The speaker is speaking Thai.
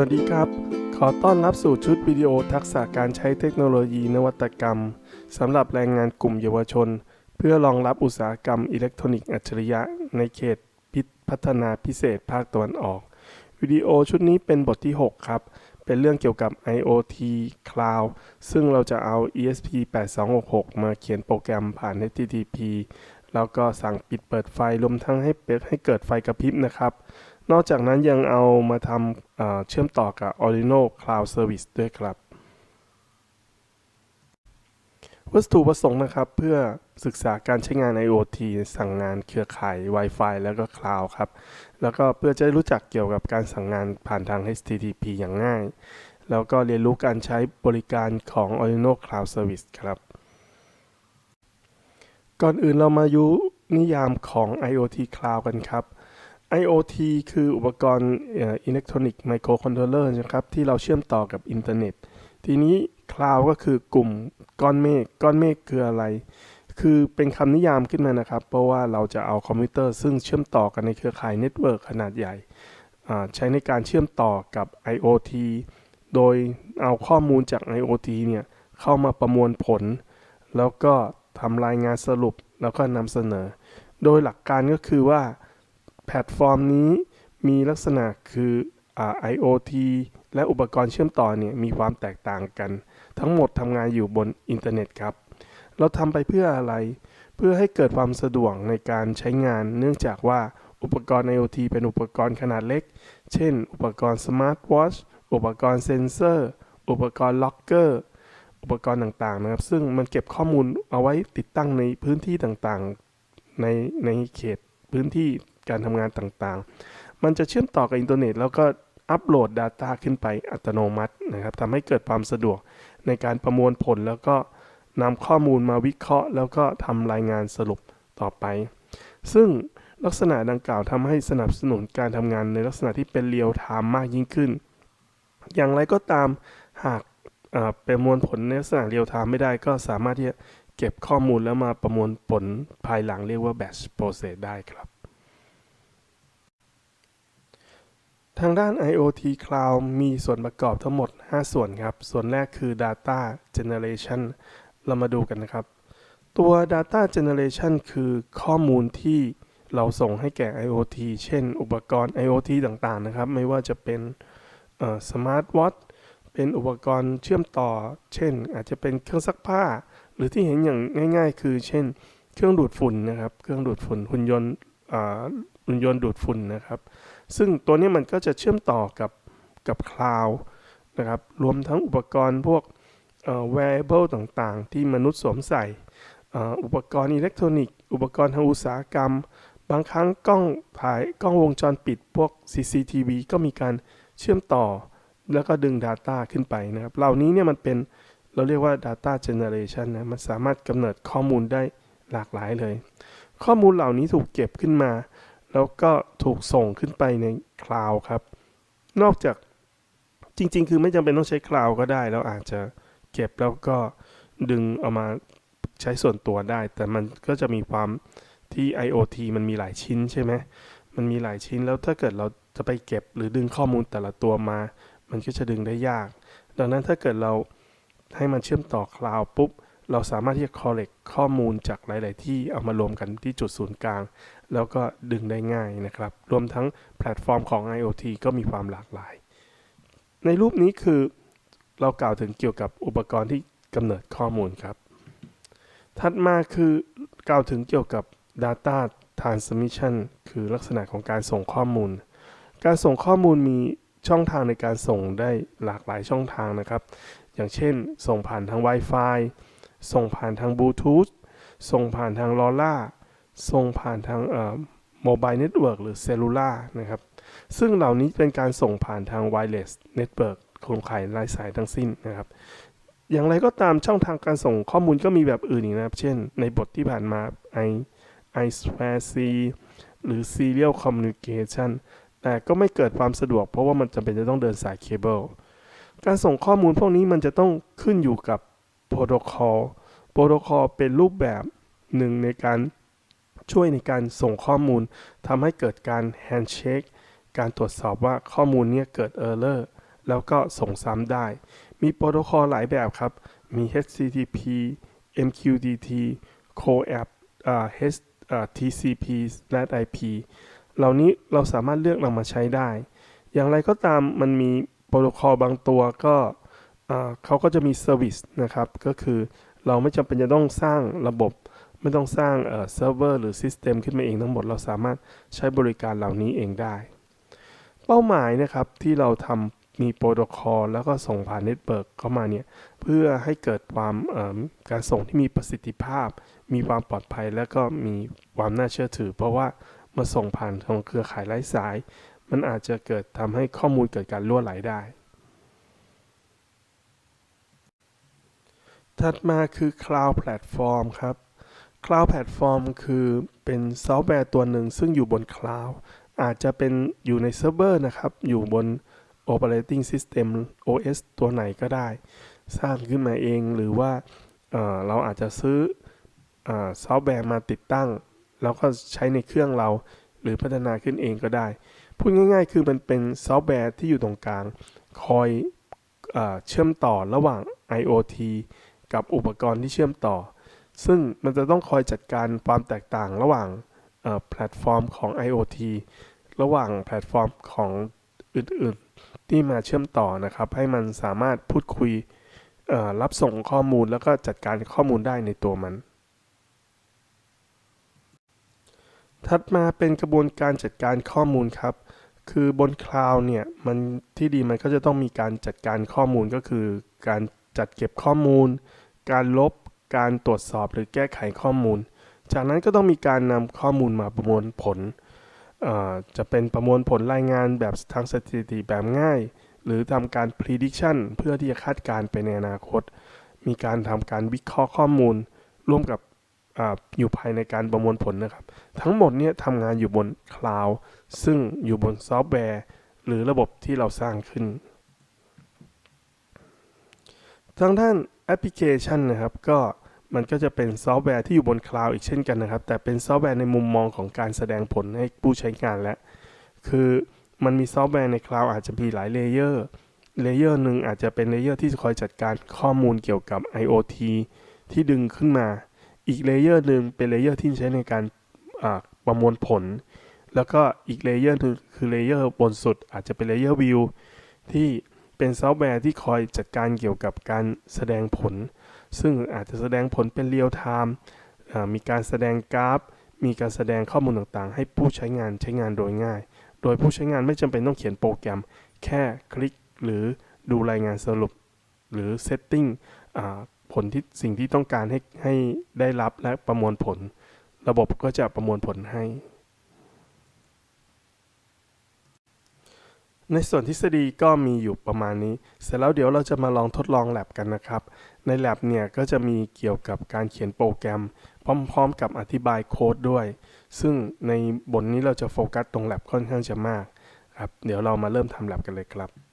วัสดีครับ ขอต้อนรับสู่ชุดวิดีโอทักษะการใช้เทคโนโลยีนวัตกรรมสำหรับแรงงานกลุ่มเยาวชน เพื่อรองรับอุตสาหกรรมอิเล็กทรอนิกส์อัจฉริยะ ในเขตพิพัฒนาพิเศษภาคตะวันออก วิดีโอชุดนี้เป็นบทที่ 6 ครับ เป็นเรื่องเกี่ยวกับ IoT Cloud ซึ่งเราจะเอา ESP8266 มาเขียนโปรแกรมผ่าน HTTP แล้วก็สั่งปิดเปิดไฟรวมทั้งให้เปิดให้เกิดไฟกระพริบนะครับ นอกจากนั้นยังเอามาทำเเชื่อมต่อกับ Arduino Cloud Service ด้วยครับ วัตถุประสงค์นะครับเพื่อศึกษาการใช้งาน IoT สั่งงานเครือข่าย Wi-Fi แล้วก็ Cloud ครับ แล้วก็เพื่อจะได้รู้จักเกี่ยวกับการสั่งงานผ่านทาง HTTP อย่างง่าย แล้วก็เรียนรู้การใช้บริการของ Arduino Cloud Service ครับ ก่อนอื่นเรามายุนิยามของ IoT Cloud กันครับ IoT คืออุปกรณ์อิเล็กทรอนิกส์ไมโครคอนโทรลเลอร์นะครับที่เราเชื่อมต่อกับอินเทอร์เน็ต ทีนี้ Cloud ก็คือกลุ่มก้อนเมฆก้อนเมฆคืออะไร คือเป็นคำนิยามขึ้นมานะครับ เพราะว่าเราจะเอาคอมพิวเตอร์ซึ่งเชื่อมต่อกันในเครือข่ายเน็ตเวิร์กขนาดใหญ่ ใช้ในการเชื่อมต่อกับ IoT โดยเอาข้อมูลจาก IoT เนี่ยเข้ามาประมวลผล แล้วก็ทำรายงานสรุปแล้วก็นำเสนอ โดยหลักการก็คือว่า แพลตฟอร์มนี้มีลักษณะคืออ IoT และอุปกรณ์เชื่อมต่อเนี่ยมีความแตกต่างกัน ทั้งหมดทำงานอยู่บนอินเทอร์เน็ตครับ เราทำไปเพื่ออะไร เพื่อให้เกิดความสะดวกในการใช้งาน เนื่องจากว่าอุปกรณ์ IoT เป็นอุปกรณ์ขนาดเล็ก เช่น อุปกรณ์สมาร์ทวอชอุปกรณ์เซนเซอร์ อุปกรณ์ล็อกเกอร์อุปกรณ์ต่างๆนะครับ ซึ่งมันเก็บข้อมูลเอาไว้ติดตั้งในพื้นที่ต่างๆ ในในเขตพื้นที่ การทำงานต่างๆ มันจะเชื่อมต่อกับอินเทอร์เน็ต แล้วก็อัปโหลด Data ขึ้นไปอัตโนมัตินะครับทำให้เกิดความสะดวกในการประมวลผลแล้วก็นำข้อมูลมาวิเคราะห์ แล้วก็ทำรายงานสรุปต่อไป ซึ่งลักษณะดังกล่าวทำให้สนับสนุนการทำงานในลักษณะที่เป็นเรียลไทม์มากยิ่งขึ้น อย่างไรก็ตามหากประมวลผลในลักษณะเรียลไทม์ไม่ได้ก็สามารถที่จะเก็บข้อมูลแล้วมาประมวลผลภายหลังเรียกว่า batch process ได้ครับ ทางด้าน IoT Cloud มีส่วนประกอบทั้งหมด 5 ส่วนครับ ส่วนแรกคือ Data Generation เรามาดูกันนะครับ ตัว Data Generation คือข้อมูลที่เราส่งให้แก่ IoT เช่น อุปกรณ์ IoT ต่างๆ นะครับ ไม่ว่าจะเป็นสมาร์ทวอทเป็นอุปกรณ์เชื่อมต่อ เช่น อาจจะเป็นเครื่องซักผ้า หรือที่เห็นอย่างง่าย ๆ คือ เช่น เครื่องดูดฝุ่นนะครับ เครื่องดูดฝุ่น หุ่นยนต์หุ่นยนต์ดูดฝุ่นนะครับ ซึ่งตัวนี้มันก็จะเชื่อมต่อกับกับคลาวด์นะครับ รวมทั้งอุปกรณ์พวก wearable ต่างๆ ที่มนุษย์สวมใส่อุปกรณ์อิเล็กทรอนิกส์ อุปกรณ์ทางอุตสาหกรรม บางครั้งกล้องถ่ายกล้องวงจรปิดพวก CCTV ก็มีการเชื่อมต่อ แล้วก็ดึง Data ขึ้นไปนะครับ เหล่านี้เนี่ยมันเป็นเราเรียกว่า Data Generation นะ มันสามารถกำเนิดข้อมูลได้หลากหลายเลย ข้อมูลเหล่านี้ถูกเก็บขึ้นมา แล้วก็ถูกส่งขึ้นไปในคลาวครับ นอกจากจริง ๆ คือไม่จำเป็นต้องใช้คลาวก็ได้ แล้วอาจจะเก็บแล้วก็ดึงเอามาใช้ส่วนตัวได้ แต่มันก็จะมีความที่ IoT มันมีหลายชิ้นใช่ไหมมันมีหลายชิ้นแล้วถ้าเกิดเราจะไปเก็บหรือดึงข้อมูลแต่ละตัวมา มันก็จะดึงได้ยาก ดังนั้นถ้าเกิดเราให้มันเชื่อมต่อคลาวปุ๊บ เราสามารถที่จะ collect ข้อมูลจากหลาย ๆ ที่เอามารวมกันที่จุดศูนย์กลาง แล้วก็ดึงได้ง่ายนะครับ รวมทั้งแพลตฟอร์มของ IoT ก็มีความหลากหลาย ในรูปนี้คือเรากล่าวถึงเกี่ยวกับอุปกรณ์ที่กำเนิดข้อมูลครับ ถัดมาคือกล่าวถึงเกี่ยวกับ Data Transmission คือลักษณะของการส่งข้อมูล การส่งข้อมูลมีช่องทางในการส่งได้หลากหลายช่องทางนะครับ อย่างเช่น ส่งผ่านทาง Wi-Fi ส่งผ่านทางบลูทูธส่งผ่านทางลอล่าส่งผ่านทางโมบายเน็ตเวิร์กหรือเซลูล่านะครับ ซึ่งเหล่านี้เป็นการส่งผ่านทาง Wireless Network โครงข่ายไร้สายทั้งสิ้นนะครับ อย่างไรก็ตามช่องทางการส่งข้อมูลก็มีแบบอื่นอีกนะครับ เช่น ในบทที่ผ่านมา i i square c หรือ serial communication แต่ก็ไม่เกิดความสะดวกเพราะว่ามันจำเป็นจะต้องเดินสายเคเบิลการส่งข้อมูลพวกนี้มันจะต้องขึ้นอยู่กับโปรโตคอล โปรโตคอลเป็นรูปแบบหนึ่งในการช่วยในการส่งข้อมูลทำให้เกิดการแฮนด์เชคการตรวจสอบว่าข้อมูลเนี้เกิดเออร์เลอร์แล้วก็ส่งซ้ำได้ มีโปรโตคอลหลายแบบครับ มี HTTP MQTT CoAP H TCP NAT IP เหล่านี้เราสามารถเลือกนำมาใช้ได้ อย่างไรก็ตามมันมีโปรโตคอลบางตัวก็เขาก็จะมีเซอร์วิสนะครับ ก็คือ เราไม่จำเป็นจะต้องสร้างระบบ ไม่ต้องสร้างเซิร์ฟเวอร์หรือซิสเต็มขึ้นมาเองทั้งหมด เราสามารถใช้บริการเหล่านี้เองได้ เป้าหมายนะครับที่เราทำมีโปรโตคอลแล้วก็ส่งผ่านเน็ตเวิร์กเข้ามาเนี่ยเพื่อให้เกิดความการส่งที่มีประสิทธิภาพ มีความปลอดภัย และก็มีความน่าเชื่อถือ เพราะว่ามื่อส่งผ่านทางเครือข่ายไร้สาย มันอาจจะเกิดทำให้ข้อมูลเกิดการล่วไหลได้ ถัดมาคือ Cloud Platform ครับ Cloud Platform คือเป็นซอฟต์แวร์ตัวหนึ่งซึ่งอยู่บน Cloud อาจจะเป็นอยู่ในเซิร์ฟเวอร์นะครับ อยู่บน Operating System OS ตัวไหนก็ได้ สร้างขึ้นมาเองหรือว่าเเราอาจจะซื้ออซอฟต์แวร์มาติดตั้ง แล้วก็ใช้ในเครื่องเราหรือพัฒนาขึ้นเองก็ได้ พูดง่ายๆ คือมันเป็นซอฟต์แวร์ที่อยู่ตรงกลาง คอยอเชื่อมต่อระหว่าง IoT กับอุปกรณ์ที่เชื่อมต่อ ซึ่งมันจะต้องคอยจัดการความแตกต่างระหว่างแพลตฟอร์มของ IoT ระหว่างแพลตฟอร์มของอื่นๆ ที่มาเชื่อมต่อนะครับ ให้มันสามารถพูดคุยรับส่งข้อมูลแล้วก็จัดการข้อมูลได้ในตัวมัน ถัดมาเป็นกระบวนการจัดการข้อมูลครับ คือบนคลาวด์เนี่ยมันที่ดีมันก็จะต้องมีการจัดการข้อมูลก็คือการ จัดเก็บข้อมูล การลบ การตรวจสอบหรือแก้ไขข้อมูล จากนั้นก็ต้องมีการนำข้อมูลมาประมวลผล จะเป็นประมวลผลรายงานแบบทางสถิติแบบง่าย หรือทำการ prediction เพื่อที่จะคาดการณ์ไปในอนาคต มีการทำการวิเคราะห์ข้อมูล ร่วมกับออยู่ภายในการประมวลผลนะครับ ทั้งหมดเนี่ยทำงานอยู่บนคลาวด์ซึ่งอยู่บนซอฟต์แวร์ หรือระบบที่เราสร้างขึ้น ทางด้านแอปพลิเคชันนะครับ ก็มันก็จะเป็นซอฟต์แวร์ที่อยู่บนคลาวด์อีกเช่นกันนะครับ แต่เป็นซอฟต์แวร์ในมุมมองของการแสดงผลให้ผู้ใช้งานและ คือมันมีซอฟต์แวร์ในคลาวด์อาจจะมีหลายเลเยอร์เลเยอร์หนึ่งอาจจะเป็นเลเยอร์ที่คอยจัดการข้อมูลเกี่ยวกับ IoT ที่ดึงขึ้นมา อีกเลเยอร์หนึ่งเป็นเลเยอร์ที่ใช้ในการประมวลผล แล้วก็อีกเลเยอร์หนึงคือเลเยอร์บนสุดอาจจะเป็นเลเยอร์วิวที่ เป็นซอฟต์แวร์ที่คอยจัดการเกี่ยวกับการแสดงผล ซึ่งอาจจะแสดงผลเป็นเรียลไทม์มีการแสดงกราฟ มีการแสดงข้อมูลต่างๆ ให้ผู้ใช้งานใช้งานโดยง่าย โดยผู้ใช้งานไม่จำเป็นต้องเขียนโปรแกรม แค่คลิกหรือดูรายงานสรุป หรือเซตติ้งผลที่สิ่งที่ต้องการให้ให้ได้รับและประมวลผล ระบบก็จะประมวลผลให้ ในส่วนทฤษฎีก็มีอยู่ประมาณนี้ เสร็จแล้วเดี๋ยวเราจะมาลองทดลองแลบกันนะครับ ในแลบเนี่ยก็จะมีเกี่ยวกับการเขียนโปรแกรม พร้อมๆ กับอธิบายโค้ดด้วย ซึ่งในบทนี้เราจะโฟกัสตรงแลบค่อนข้างจะมากครับ เดี๋ยวเรามาเริ่มทำแลบกันเลยครับ